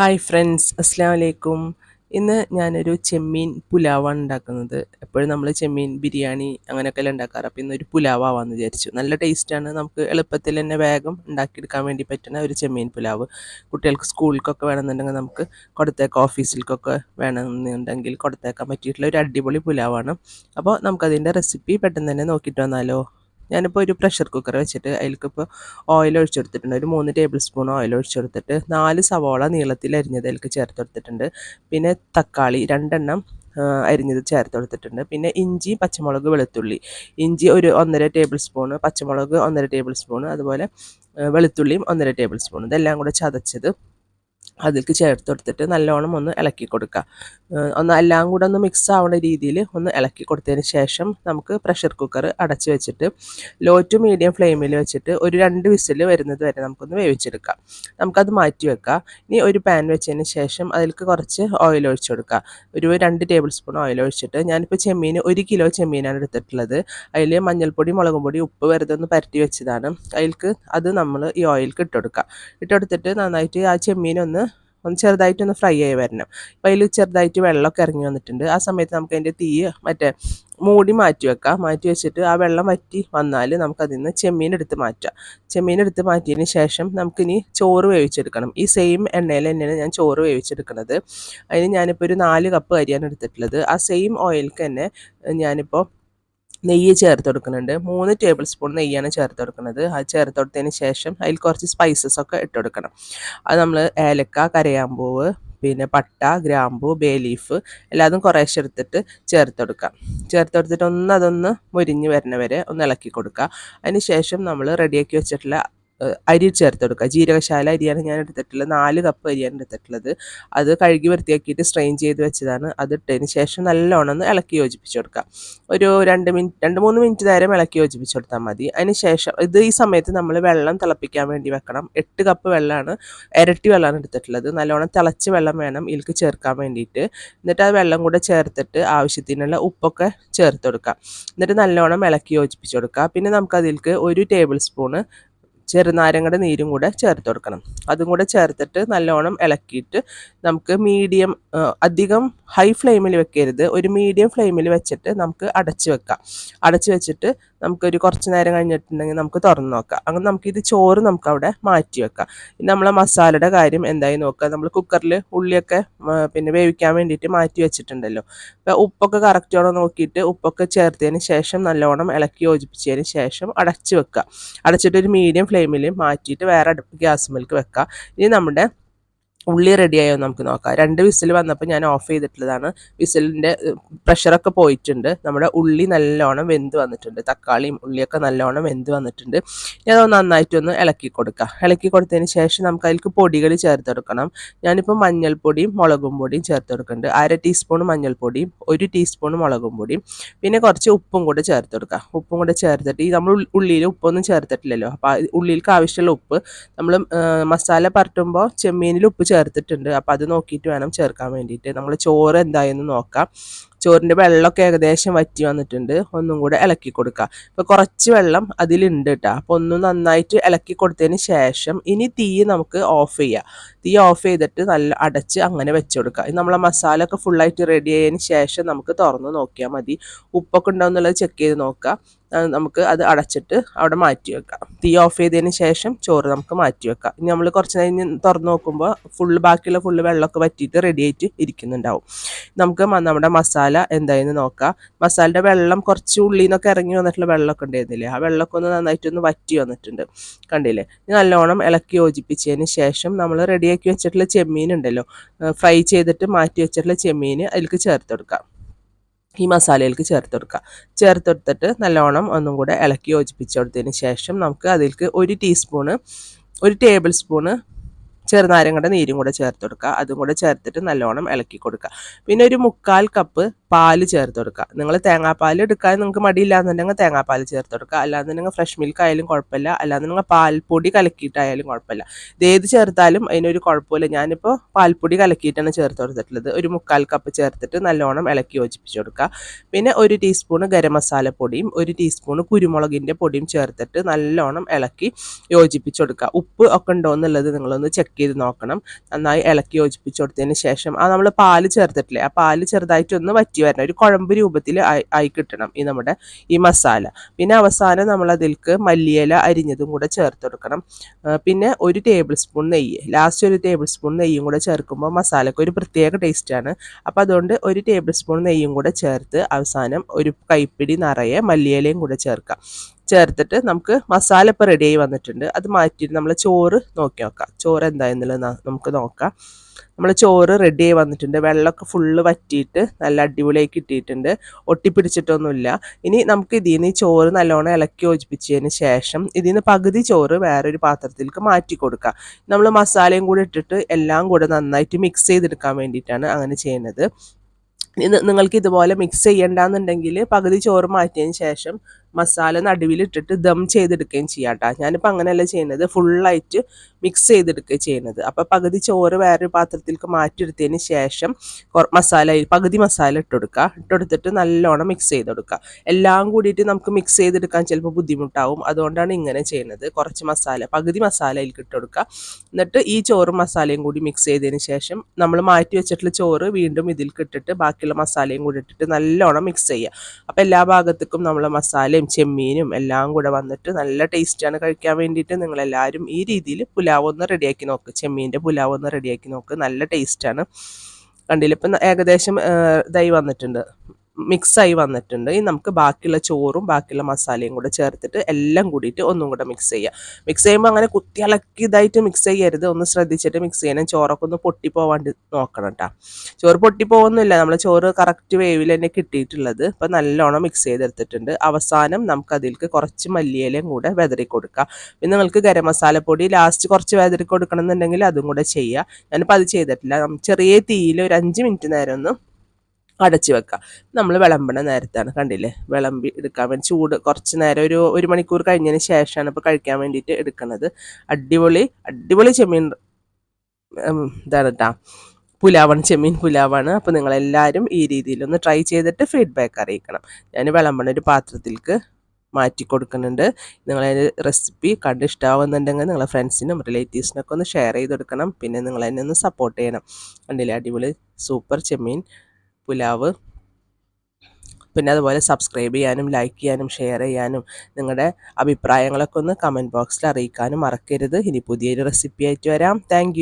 Hi friends അസ്സാം വലൈക്കും ഇന്ന് ഞാനൊരു ചെമ്മീൻ പുലാവാണ് ഉണ്ടാക്കുന്നത്. എപ്പോഴും നമ്മൾ ചെമ്മീൻ ബിരിയാണി അങ്ങനെയൊക്കെയല്ലേ ഉണ്ടാക്കാറ്. അപ്പോൾ ഇന്നൊരു പുലാവാന്ന് വിചാരിച്ചു. നല്ല ടേസ്റ്റാണ് നമുക്ക് എളുപ്പത്തിൽ തന്നെ വേഗം ഉണ്ടാക്കിയെടുക്കാൻ വേണ്ടി പറ്റുന്ന ഒരു ചെമ്മീൻ പുലാവ്. കുട്ടികൾക്ക് സ്കൂളിലേക്കൊക്കെ വേണമെന്നുണ്ടെങ്കിൽ നമുക്ക് കൊടുത്തേക്കാം ഓഫീസിലേക്കൊക്കെ വേണമെന്നുണ്ടെങ്കിൽ കൊടുത്തേക്കാൻ പറ്റിയിട്ടുള്ള ഒരു അടിപൊളി പുലാവാണ്. അപ്പോൾ നമുക്കതിന്റെ റെസിപ്പി പെട്ടെന്ന് തന്നെ നോക്കിയിട്ട് വന്നാലോ? ഞാനിപ്പോൾ ഒരു പ്രഷർ കുക്കർ വെച്ചിട്ട് അതിലേക്കിപ്പോൾ ഓയിൽ ഒഴിച്ചെടുത്തിട്ടുണ്ട്. ഒരു മൂന്ന് ടേബിൾ സ്പൂൺ ഓയിൽ ഒഴിച്ചെടുത്തിട്ട് നാല് സവോള നീളത്തിൽ അരിഞ്ഞത് അതിലേക്ക് ചേർത്തെടുത്തിട്ടുണ്ട്. പിന്നെ തക്കാളി രണ്ടെണ്ണം അരിഞ്ഞത് ചേർത്ത് കൊടുത്തിട്ടുണ്ട് പിന്നെ ഇഞ്ചി പച്ചമുളക് വെളുത്തുള്ളി. ഇഞ്ചി ഒരു ഒന്നര ടേബിൾ സ്പൂൺ പച്ചമുളക് ഒന്നര ടേബിൾ സ്പൂൺ അതുപോലെ വെളുത്തുള്ളിയും ഒന്നര ടേബിൾ സ്പൂൺ ഇതെല്ലാം കൂടെ ചതച്ചത് അതിലേക്ക് ചേർത്ത് കൊടുത്തിട്ട് നല്ലോണം ഒന്ന് ഇളക്കി കൊടുക്കുക ഒന്ന് എല്ലാം കൂടെ ഒന്ന് മിക്സ് ആവുന്ന രീതിയിൽ ഒന്ന് ഇളക്കി കൊടുത്തതിന് ശേഷം നമുക്ക് പ്രഷർ കുക്കർ അടച്ച് വെച്ചിട്ട് ലോ ടു മീഡിയം ഫ്ലെയിമിൽ വെച്ചിട്ട് ഒരു രണ്ട് വിസിൽ വരുന്നത് വരെ നമുക്കൊന്ന് വേവിച്ചെടുക്കാം. നമുക്കത് മാറ്റി വെക്കാം. ഇനി ഒരു പാൻ വെച്ചതിന് ശേഷം അതിലേക്ക് കുറച്ച് ഓയിൽ ഒഴിച്ചു കൊടുക്കുക ഒരു രണ്ട് ടേബിൾ സ്പൂൺ ഓയിൽ ഒഴിച്ചിട്ട് ഞാനിപ്പോൾ ചെമ്മീൻ ഒരു കിലോ ചെമ്മീനാണ് എടുത്തിട്ടുള്ളത്. അതിൽ മഞ്ഞൾപ്പൊടി മുളകും പൊടി ഉപ്പ് വെറുതെ ഒന്ന് പരട്ടി വെച്ചതാണ്. അതിലേക്ക് അത് നമ്മൾ ഈ ഓയിൽക്ക് ഇട്ടുകൊടുക്കുക ഇട്ടെടുത്തിട്ട് നന്നായിട്ട് ആ ചെമ്മീനൊന്ന് ഒന്ന് ചെറുതായിട്ടൊന്ന് ഫ്രൈ ആയി വരണം. അപ്പോൾ അതിൽ ചെറുതായിട്ട് വെള്ളമൊക്കെ ഇറങ്ങി വന്നിട്ടുണ്ട്. ആ സമയത്ത് നമുക്ക് അതിന്റെ തീ മറ്റേ മൂടി മാറ്റി വെക്കാം. മാറ്റി വെച്ചിട്ട് ആ വെള്ളം വറ്റി വന്നാൽ നമുക്കതിൽ നിന്ന് ചെമ്മീൻ എടുത്ത് മാറ്റാം. ചെമ്മീൻ എടുത്ത് മാറ്റിയതിന് ശേഷം നമുക്കിനി ചോറ് വേവിച്ചെടുക്കണം. ഈ സെയിം എണ്ണയിൽ തന്നെയാണ് ഞാൻ ചോറ് വേവിച്ചെടുക്കുന്നത്. അതിന് ഞാനിപ്പോൾ ഒരു നാല് കപ്പ് അരിയാണ് എടുത്തിട്ടുള്ളത്. ആ സെയിം ഓയിൽക്ക് തന്നെ ഞാനിപ്പോൾ നെയ്യ് ചേർത്ത് കൊടുക്കുന്നുണ്ട്. മൂന്ന് ടേബിൾ സ്പൂൺ നെയ്യാണ് ചേർത്ത് കൊടുക്കുന്നത്. അത് ചേർത്ത് കൊടുത്തതിന് ശേഷം അതിൽ കുറച്ച് സ്പൈസസ് ഒക്കെ ഇട്ട് കൊടുക്കണം. അത് നമ്മൾ ഏലക്ക കരയാമ്പൂവ് പിന്നെ പട്ട ഗ്രാമ്പു ബേ ലീഫ് എല്ലാതും കുറേശ്ശെ എടുത്തിട്ട് ചേർത്ത് കൊടുക്കുക. ചേർത്ത് കൊടുത്തിട്ട് ഒന്ന് അതൊന്ന് മുരിഞ്ഞ് വരുന്നവരെ ഒന്ന് ഇളക്കി കൊടുക്കുക. അതിന് ശേഷം നമ്മൾ റെഡിയാക്കി വെച്ചിട്ടുള്ള അരി ചേർത്ത് കൊടുക്കുക. ജീരകശാല അരിയാണ് ഞാൻ എടുത്തിട്ടുള്ളത്. നാല് കപ്പ് അരിയാണ് എടുത്തിട്ടുള്ളത്. അത് കഴുകി വൃത്തിയാക്കിയിട്ട് സ്ട്രെയിൻ ചെയ്ത് വെച്ചതാണ്. അത് ഇട്ടതിന് ശേഷം നല്ലോണം ഒന്ന് ഇളക്കി യോജിപ്പിച്ച് കൊടുക്കുക. ഒരു രണ്ട് മിനിറ്റ് രണ്ട് മൂന്ന് മിനിറ്റ് നേരം ഇളക്കി യോജിപ്പിച്ച് കൊടുത്താൽ മതി. അതിന് ശേഷം ഇത് ഈ സമയത്ത് നമ്മൾ വെള്ളം തിളപ്പിക്കാൻ വേണ്ടി വെക്കണം. എട്ട് കപ്പ് വെള്ളമാണ് ഇരട്ടി വെള്ളമാണ് എടുത്തിട്ടുള്ളത്. നല്ലോണം തിളച്ച് വെള്ളം വേണം ഇതിലേക്ക് ചേർക്കാൻ വേണ്ടിയിട്ട്. എന്നിട്ട് ആ വെള്ളം കൂടെ ചേർത്തിട്ട് ആവശ്യത്തിനുള്ള ഉപ്പൊക്കെ ചേർത്ത് കൊടുക്കുക. എന്നിട്ട് നല്ലോണം ഇളക്കി യോജിപ്പിച്ച് കൊടുക്കുക. പിന്നെ നമുക്ക് ഒരു ടേബിൾ സ്പൂണ് ചെറുനാരങ്ങയുടെ നീരും കൂടെ ചേർത്ത് കൊടുക്കണം. അതും കൂടെ ചേർത്തിട്ട് നല്ലോണം ഇളക്കിയിട്ട് നമുക്ക് മീഡിയം അധികം ഹൈ ഫ്ലെയിമിൽ വെക്കരുത്. ഒരു മീഡിയം ഫ്ലെയിമിൽ വെച്ചിട്ട് നമുക്ക് അടച്ച് വെക്കാം. അടച്ച് വെച്ചിട്ട് നമുക്കൊരു കുറച്ച് നേരം കഴിഞ്ഞിട്ടുണ്ടെങ്കിൽ നമുക്ക് തുറന്ന് നോക്കാം. അങ്ങനെ ഇത് ചോറ് നമുക്ക് അവിടെ മാറ്റി വെക്കാം. നമ്മളെ മസാലയുടെ കാര്യം എന്തായി നോക്കുക. നമ്മൾ കുക്കറിൽ ഉള്ളിയൊക്കെ പിന്നെ വേവിക്കാൻ വേണ്ടിയിട്ട് മാറ്റി വെച്ചിട്ടുണ്ടല്ലോ. അപ്പോൾ ഉപ്പൊക്കെ കറക്റ്റോടെ നോക്കിയിട്ട് ഉപ്പൊക്കെ ചേർത്തതിന് ശേഷം നല്ലോണം ഇളക്കി യോജിപ്പിച്ചതിന് ശേഷം അടച്ച് വെക്കുക അടച്ചിട്ട് ഒരു മീഡിയം ഫ്ലെയിമിൽ മാറ്റിയിട്ട് വേറെ അടുപ്പ് ഗ്യാസ് മിൽക്ക് വെക്കുക ഇനി നമ്മുടെ ഉള്ളി റെഡിയായോ നമുക്ക് നോക്കാം. രണ്ട് വിസിൽ വന്നപ്പോൾ ഞാൻ ഓഫ് ചെയ്തിട്ടുള്ളതാണ്. വിസിലിന്റെ പ്രഷറൊക്കെ പോയിട്ടുണ്ട്. നമ്മുടെ ഉള്ളി നല്ലോണം വെന്ത് വന്നിട്ടുണ്ട്. തക്കാളിയും ഉള്ളിയൊക്കെ നല്ലോണം വെന്ത് വന്നിട്ടുണ്ട്. ഞാൻ നന്നായിട്ടൊന്ന് ഇളക്കി കൊടുക്കുക ഇളക്കി കൊടുത്തതിന് ശേഷം നമുക്ക് അതിലേക്ക് പൊടികൾ ചേർത്ത് കൊടുക്കണം. ഞാനിപ്പോൾ മഞ്ഞൾപ്പൊടിയും മുളകും പൊടിയും ചേർത്ത് കൊടുക്കുന്നുണ്ട്. അര ടീസ്പൂൺ മഞ്ഞൾപ്പൊടിയും ഒരു ടീസ്പൂൺ മുളകും പൊടിയും പിന്നെ കുറച്ച് ഉപ്പും കൂടെ ചേർത്ത് കൊടുക്കുക ഉപ്പും കൂടെ ചേർത്തിട്ട് ഈ നമ്മൾ ഉള്ളിയിൽ ഉപ്പൊന്നും ചേർത്തിട്ടില്ലല്ലോ. അപ്പോൾ ഉള്ളിയിലേക്ക് ആവശ്യമുള്ള ഉപ്പ് നമ്മൾ മസാല പരട്ടുമ്പോൾ ചെമ്മീനിൽ ഉപ്പ് ചേർത്തിട്ടുണ്ട്. അപ്പോൾ അത് നോക്കിയിട്ട് വേണം ചേർക്കാൻ വേണ്ടിയിട്ട്. നമ്മൾ ചോറ് എന്തായെന്ന് നോക്കാം. ചോറിന്റെ വെള്ളമൊക്കെ ഏകദേശം വറ്റി വന്നിട്ടുണ്ട്. ഒന്നും കൂടെ ഇളക്കി കൊടുക്കുക ഇപ്പോൾ കുറച്ച് വെള്ളം അതിലുണ്ട് കേട്ടോ അപ്പോൾ ഒന്ന് നന്നായിട്ട് ഇളക്കി കൊടുത്തതിന് ശേഷം ഇനി തീ നമുക്ക് ഓഫ് ചെയ്യാം. തീ ഓഫ് ചെയ്തിട്ട് നല്ല അടച്ച് അങ്ങനെ വെച്ച് കൊടുക്കുക നമ്മളെ മസാല ഒക്കെ ഫുള്ളായിട്ട് റെഡി ആയതിന് ശേഷം നമുക്ക് തുറന്ന് നോക്കിയാൽ മതി. ഉപ്പൊക്കെ ഉണ്ടോ എന്നുള്ളത് ചെക്ക് ചെയ്ത് നോക്കുക നമുക്ക് അത് അടച്ചിട്ട് അവിടെ മാറ്റി വെക്കാം. തീ ഓഫ് ചെയ്തതിന് ശേഷം ചോറ് നമുക്ക് മാറ്റി വെക്കാം. ഇനി നമ്മൾ കുറച്ച് കഴിഞ്ഞ് തുറന്ന് നോക്കുമ്പോൾ ഫുള്ള് ബാക്കിയുള്ള ഫുള്ള് വെള്ളമൊക്കെ വറ്റിയിട്ട് റെഡി ആയിട്ട് ഇരിക്കുന്നുണ്ടാവും. നമുക്ക് നമ്മുടെ മസാല എന്തായെന്ന് നോക്കാം. മസാലയുടെ വെള്ളം കുറച്ച് ഉള്ളിൽ നിന്നൊക്കെ ഇറങ്ങി വന്നിട്ടുള്ള വെള്ളമൊക്കെ ഉണ്ടായിരുന്നില്ലേ? ആ വെള്ളമൊക്കെ ഒന്ന് നന്നായിട്ടൊന്ന് വറ്റി വന്നിട്ടുണ്ട്. കണ്ടില്ലേ? നല്ലോണം ഇളക്കി യോജിപ്പിച്ചതിന് ശേഷം നമ്മൾ റെഡിയാക്കി വെച്ചിട്ടുള്ള ചെമ്മീൻ ഉണ്ടല്ലോ. ഫ്രൈ ചെയ്തിട്ട് മാറ്റി വെച്ചിട്ടുള്ള ചെമ്മീൻ അതിലേക്ക് ചേർത്ത് കൊടുക്കാം. ഈ മസാലയിലേക്ക് ചേർത്ത് കൊടുക്കുക ചേർത്ത് കൊടുത്തിട്ട് നല്ലോണം ഒന്നും കൂടെ ഇളക്കി യോജിപ്പിച്ച് കൊടുത്തതിന് ശേഷം നമുക്ക് അതിലേക്ക് ഒരു ടീസ്പൂണ് ഒരു ടേബിൾ സ്പൂണ് ചെറുനാരങ്ങയുടെ നീരും കൂടെ ചേർത്ത് കൊടുക്കുക. അതും കൂടെ ചേർത്തിട്ട് നല്ലോണം ഇളക്കി കൊടുക്കുക. പിന്നെ ഒരു മുക്കാൽ കപ്പ് പാൽ ചേർത്ത് കൊടുക്കുക. നിങ്ങൾ തേങ്ങാപ്പാൽ എടുക്കാൻ നിങ്ങൾക്ക് മടിയില്ലാന്നുണ്ടെങ്കിൽ തേങ്ങാപ്പാൽ ചേർത്ത് കൊടുക്കുക. അല്ലാന്നുണ്ടെങ്കിൽ ഫ്രഷ് മിൽക്ക് ആയാലും കുഴപ്പമില്ല. അല്ലാന്നുണ്ടെങ്കിൽ പാൽപ്പൊടി കലക്കിയിട്ടായാലും കുഴപ്പമില്ല. ഇതേത് ചേർത്താലും അതിനൊരു കുഴപ്പമില്ല. ഞാനിപ്പോൾ പാൽപ്പൊടി കലക്കിയിട്ടാണ് ചേർത്ത് കൊടുത്തിട്ടുള്ളത്. ഒരു മുക്കാൽ കപ്പ് ചേർത്തിട്ട് നല്ലോണം ഇളക്കി യോജിപ്പിച്ച് കൊടുക്കുക. പിന്നെ ഒരു ടീസ്പൂൺ ഗരം മസാലപ്പൊടിയും ഒരു ടീസ്പൂൺ കുരുമുളകിന്റെ പൊടിയും ചേർത്തിട്ട് നല്ലോണം ഇളക്കി യോജിപ്പിച്ച് കൊടുക്കുക. ഉപ്പ് ഒക്കെ ഉണ്ടോ എന്നുള്ളത് നിങ്ങളൊന്ന് ചെക്ക് ചെയ്ത് നോക്കണം. നന്നായി ഇളക്കി യോജിപ്പിച്ച് കൊടുത്തതിന് ശേഷം ആ നമ്മൾ പാൽ ചേർത്തിട്ടില്ലേ ആ പാൽ ചെറുതായിട്ടൊന്ന് വറ്റി വരണം. ഒരു കുഴമ്പ് രൂപത്തിൽ ആയി കിട്ടണം ഈ നമ്മുടെ ഈ മസാല. പിന്നെ അവസാനം നമ്മൾ അതിൽക്ക് മല്ലിയില അരിഞ്ഞതും കൂടെ ചേർത്ത് കൊടുക്കണം. പിന്നെ ഒരു ടേബിൾ സ്പൂൺ നെയ്യ്. ലാസ്റ്റ് ഒരു ടേബിൾ സ്പൂൺ നെയ്യും കൂടെ ചേർക്കുമ്പോൾ മസാലയ്ക്ക് ഒരു പ്രത്യേക ടേസ്റ്റാണ് അപ്പോൾ അതുകൊണ്ട് ഒരു ടേബിൾ സ്പൂൺ നെയ്യും കൂടെ ചേർത്ത് അവസാനം ഒരു കൈപ്പിടി നിറയെ മല്ലിയിലയും കൂടെ ചേർക്കാം. ചേർത്തിട്ട് നമുക്ക് മസാല ഇപ്പോൾ റെഡി ആയി വന്നിട്ടുണ്ട്. അത് മാറ്റിയിട്ട് നമ്മൾ ചോറ് നോക്കി നോക്കാം. ചോറ് എന്തായെന്നുള്ളത് നമുക്ക് നോക്കാം. നമ്മൾ ചോറ് റെഡി ആയി വന്നിട്ടുണ്ട്. വെള്ളമൊക്കെ ഫുള്ള് വറ്റിയിട്ട് നല്ല അടിപൊളിയായി കിട്ടിയിട്ടുണ്ട്. ഒട്ടിപ്പിടിച്ചിട്ടൊന്നുമില്ല. ഇനി നമുക്ക് ഇതിൽ നിന്ന് ചോറ് നല്ലോണം ഇളക്കി യോജിപ്പിച്ചതിന് ശേഷം ഇതിൽ നിന്ന് പകുതി ചോറ് വേറൊരു പാത്രത്തിലേക്ക് മാറ്റി കൊടുക്കുക നമ്മൾ മസാലയും കൂടി ഇട്ടിട്ട് എല്ലാം കൂടെ നന്നായിട്ട് മിക്സ് ചെയ്തെടുക്കാൻ വേണ്ടിയിട്ടാണ് അങ്ങനെ ചെയ്യുന്നത്. നിങ്ങൾക്ക് ഇതുപോലെ മിക്സ് ചെയ്യണ്ടെന്നുണ്ടെങ്കിൽ പകുതി ചോറ് മാറ്റിയതിന് ശേഷം മസാല നടുവിലിട്ടിട്ട് ദം ചെയ്തെടുക്കുകയും ചെയ്യാം കേട്ടോ ഞാനിപ്പോൾ അങ്ങനെയല്ല ചെയ്യുന്നത്. ഫുള്ളായിട്ട് മിക്സ് ചെയ്തെടുക്കുകയും ചെയ്യുന്നത്. അപ്പോൾ പകുതി ചോറ് വേറൊരു പാത്രത്തിലേക്ക് മാറ്റിയെടുത്തതിന് ശേഷം മസാല പകുതി മസാല ഇട്ടെടുക്കുക ഇട്ടെടുത്തിട്ട് നല്ലോണം മിക്സ് ചെയ്ത് കൊടുക്കുക. എല്ലാം കൂടിയിട്ട് നമുക്ക് മിക്സ് ചെയ്തെടുക്കാൻ ചിലപ്പോൾ ബുദ്ധിമുട്ടാവും. അതുകൊണ്ടാണ് ഇങ്ങനെ ചെയ്യുന്നത്. കുറച്ച് മസാല പകുതി മസാല ഇട്ട് കൊടുക്കുക. എന്നിട്ട് ഈ ചോറും മസാലയും കൂടി മിക്സ് ചെയ്തതിന് ശേഷം നമ്മൾ മാറ്റി വെച്ചിട്ടുള്ള ചോറ് വീണ്ടും ഇതിൽ ഇട്ടിട്ട് ബാക്കിയുള്ള മസാലയും കൂടി ഇട്ടിട്ട് നല്ലോണം മിക്സ് ചെയ്യുക. അപ്പോൾ എല്ലാ ഭാഗത്തേക്കും നമ്മൾ മസാല മസാലയും ചെമ്മീനും എല്ലാം കൂടെ വന്നിട്ട് നല്ല ടേസ്റ്റാണ് കഴിക്കാൻ വേണ്ടിയിട്ട് നിങ്ങളെല്ലാവരും ഈ രീതിയിൽ പുലാവ് ഒന്ന് റെഡിയാക്കി നോക്ക്. ചെമ്മീന്റെ പുലാവ് ഒന്ന് റെഡിയാക്കി നോക്ക്. നല്ല ടേസ്റ്റാണ് കണ്ടില്ല? ഇപ്പം ഏകദേശം ഇതായി വന്നിട്ടുണ്ട്. മിക്സായി വന്നിട്ടുണ്ട്. ഇനി നമുക്ക് ബാക്കിയുള്ള ചോറും ബാക്കിയുള്ള മസാലയും കൂടെ ചേർത്തിട്ട് എല്ലാം കൂടിയിട്ട് ഒന്നും കൂടെ മിക്സ് ചെയ്യുക മിക്സ് ചെയ്യുമ്പോൾ അങ്ങനെ കുത്തി ഇളക്കി ഇതായിട്ട് മിക്സ് ചെയ്യരുത്. ഒന്ന് ശ്രദ്ധിച്ചിട്ട് മിക്സ് ചെയ്യണം. ചോറൊക്കെ ഒന്ന് പൊട്ടിപ്പോവാണ്ട് നോക്കണം കേട്ടോ ചോറ് പൊട്ടിപ്പോകുന്നില്ല നമ്മൾ ചോറ് കറക്റ്റ് വേവിൽ തന്നെ കിട്ടിയിട്ടുള്ളത്. അപ്പോൾ നല്ലോണം മിക്സ് ചെയ്തെടുത്തിട്ടുണ്ട്. അവസാനം നമുക്ക് അതിലേക്ക് കുറച്ച് മല്ലിയിലയും കൂടെ വെതറി കൊടുക്കുക പിന്നെ നിങ്ങൾക്ക് ഗരം മസാലപ്പൊടി ലാസ്റ്റ് കുറച്ച് വെതറി കൊടുക്കണം എന്നുണ്ടെങ്കിൽ അതും കൂടെ ചെയ്യുക ഞാനിപ്പോൾ അത് ചെയ്തിട്ടില്ല. ചെറിയ തീയിൽ ഒരു അഞ്ച് മിനിറ്റ് നേരം ഒന്ന് അടച്ച് വെക്കുക നമ്മൾ വിളമ്പണ നേരത്താണ് കണ്ടില്ലേ? വിളമ്പി എടുക്കാൻ വേണ്ടി ചൂട് കുറച്ച് നേരം ഒരു ഒരു മണിക്കൂർ കഴിഞ്ഞതിന് ശേഷമാണ് ഇപ്പോൾ കഴിക്കാൻ വേണ്ടിയിട്ട് എടുക്കുന്നത് അടിപൊളി അടിപൊളി ചെമ്മീൻ ഇതാണ് കേട്ടോ പുലാവാണ് ചെമ്മീൻ പുലാവാണ്. അപ്പോൾ നിങ്ങളെല്ലാവരും ഈ രീതിയിലൊന്ന് ട്രൈ ചെയ്തിട്ട് ഫീഡ്ബാക്ക് അറിയിക്കണം. ഞാൻ വിളമ്പണ ഒരു പാത്രത്തിലേക്ക് മാറ്റി കൊടുക്കുന്നുണ്ട്. നിങ്ങളതിന്റെ റെസിപ്പി കണ്ട് ഇഷ്ടമാവുന്നുണ്ടെങ്കിൽ നിങ്ങളെ ഫ്രണ്ട്സിനും റിലേറ്റീവ്സിനൊക്കെ ഒന്ന് ഷെയർ ചെയ്ത് കൊടുക്കണം. പിന്നെ നിങ്ങൾ എന്നെ ഒന്ന് സപ്പോർട്ട് ചെയ്യണം. കണ്ടില്ലേ? അടിപൊളി സൂപ്പർ ചെമ്മീൻ. പുലാവ്. പിന്നെ അതുപോലെ സബ്സ്ക്രൈബ് ചെയ്യാനും ലൈക്ക് ചെയ്യാനും ഷെയർ ചെയ്യാനും നിങ്ങളുടെ അഭിപ്രായങ്ങളൊക്കെ ഒന്ന് കമന്റ് ബോക്സിൽ അറിയിക്കാനും മറക്കരുത്. ഇനി പുതിയൊരു റെസിപ്പി ആയിട്ട് വരാം. താങ്ക്